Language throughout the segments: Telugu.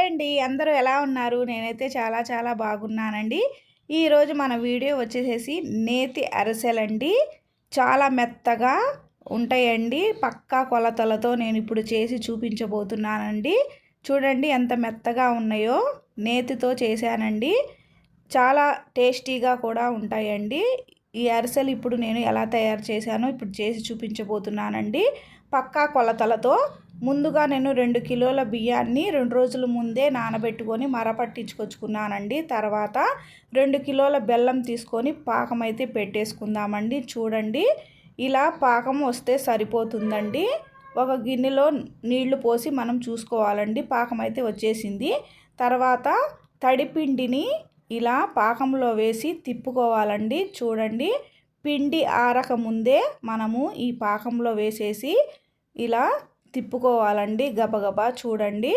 హాయ్ అండి. అందరూ ఎలా ఉన్నారు? నేనైతే చాలా చాలా బాగున్నానండి. ఈరోజు మన వీడియో వచ్చేసేసి నేతి అరిసెలండి. చాలా మెత్తగా ఉంటాయండి. పక్కా కొలతలతో నేను ఇప్పుడు చేసి చూపించబోతున్నానండి. చూడండి ఎంత మెత్తగా ఉన్నాయో. నేతితో చేశానండి. చాలా టేస్టీగా కూడా ఉంటాయండి. ఈ అరిసెలు ఇప్పుడు నేను ఎలా తయారు చేశానో ఇప్పుడు చేసి చూపించబోతున్నానండి. పక్కా కొలతలతో ముందుగా నేను రెండు కిలోల బియ్యాన్ని రెండు రోజుల ముందే నానబెట్టుకొని మరపట్టించుకొచ్చుకున్నానండి తర్వాత రెండు కిలోల బెల్లం తీసుకొని పాకం అయితే పెట్టేసుకుందామండి. చూడండి ఇలా పాకం వస్తే సరిపోతుందండి. ఒక గిన్నెలో నీళ్ళు పోసి మనం చూసుకోవాలండి. పాకం అయితే వచ్చేసింది. తర్వాత తడిపిండిని ఇలా పాకంలో వేసి తిప్పుకోవాలండి. చూడండి పిండి ఆరక ముందే మనము ఈ పాకంలో వేసేసి ఇలా తిప్పుకోవాలండి. గబగబా చూడండి.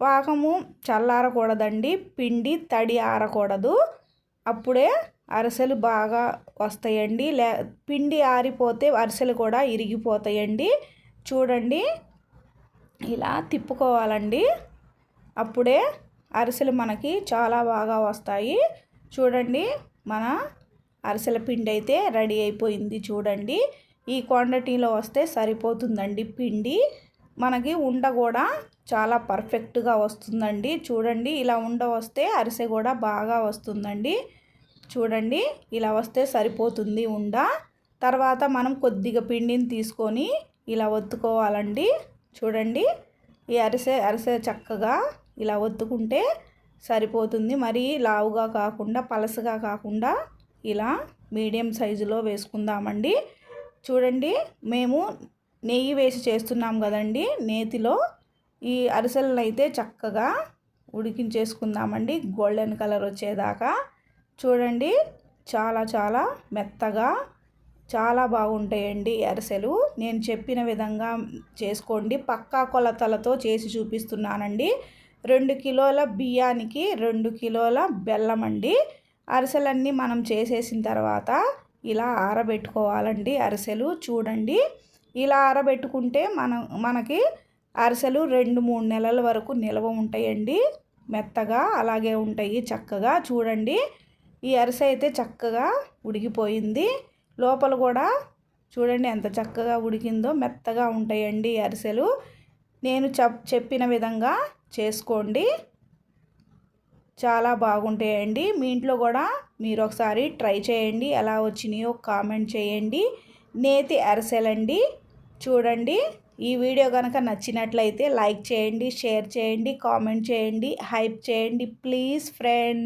పాకము చల్లారకూడదండి. పిండి తడి ఆరకూడదు. అప్పుడే అరిసెలు బాగా వస్తాయండి. లే పిండి ఆరిపోతే అరిసెలు కూడా ఇరిగిపోతాయండి. చూడండి. ఇలా తిప్పుకోవాలండి. అప్పుడే అరిసెలు మనకి చాలా బాగా వస్తాయి. చూడండి. మన అరిసెల పిండి అయితే రెడీ అయిపోయింది చూడండి. ఈ క్వాంటిటీలో వస్తే సరిపోతుందండి పిండి. మనకి ఉండ కూడా చాలా పర్ఫెక్ట్గా వస్తుందండి. చూడండి ఇలా ఉండ వస్తే అరిసె కూడా బాగా వస్తుందండి. చూడండి ఇలా వస్తే సరిపోతుంది ఉండ. తర్వాత మనం కొద్దిగా పిండిని తీసుకొని ఇలా ఒత్తుకోవాలండి. చూడండి ఈ అరిసె అరిసె చక్కగా ఇలా ఒత్తుకుంటే సరిపోతుంది. మరి లావుగా కాకుండా పలసగా కాకుండా ఇలా మీడియం సైజులో వేసుకుందామండి. చూడండి మేము నెయ్యి వేసి చేస్తున్నాం కదండి నేతిలో. ఈ అరిసెలను అయితే చక్కగా ఉడికించేసుకుందామండి గోల్డెన్ కలర్ వచ్చేదాకా. చూడండి చాలా చాలా మెత్తగా చాలా బాగుంటాయండి అరిసెలు. నేను చెప్పిన విధంగా చేసుకోండి. పక్కా కొలతలతో చేసి చూపిస్తున్నానండి. రెండు కిలోల బియ్యానికి రెండు కిలోల బెల్లం అండి. అరిసెలన్నీ మనం చేసేసిన తర్వాత ఇలా ఆరబెట్టుకోవాలండి అరిసెలు. చూడండి ఇలా ఆరబెట్టుకుంటే మనం మనకి అరిసెలు రెండు మూడు నెలల వరకు నిల్వ ఉంటాయండి. మెత్తగా అలాగే ఉంటాయి చక్కగా. చూడండి ఈ అరిసె అయితే చక్కగా ఉడికిపోయింది. లోపల కూడా చూడండి ఎంత చక్కగా ఉడికిందో మెత్తగా ఉంటాయండి అరిసెలు. నేను చెప్పిన విధంగా చేసుకోండి. చాలా బాగుంటాయండి. మీ ఇంట్లో కూడా మీరు ఒకసారి ట్రై చేయండి. ఎలా వచ్చినాయో కామెంట్ చేయండి. నేతి అరసెలండి చూడండి. ఈ వీడియో కనుక నచ్చినట్లయితే లైక్ చేయండి షేర్ చేయండి కామెంట్ చేయండి హైప్ చేయండి. Please friend.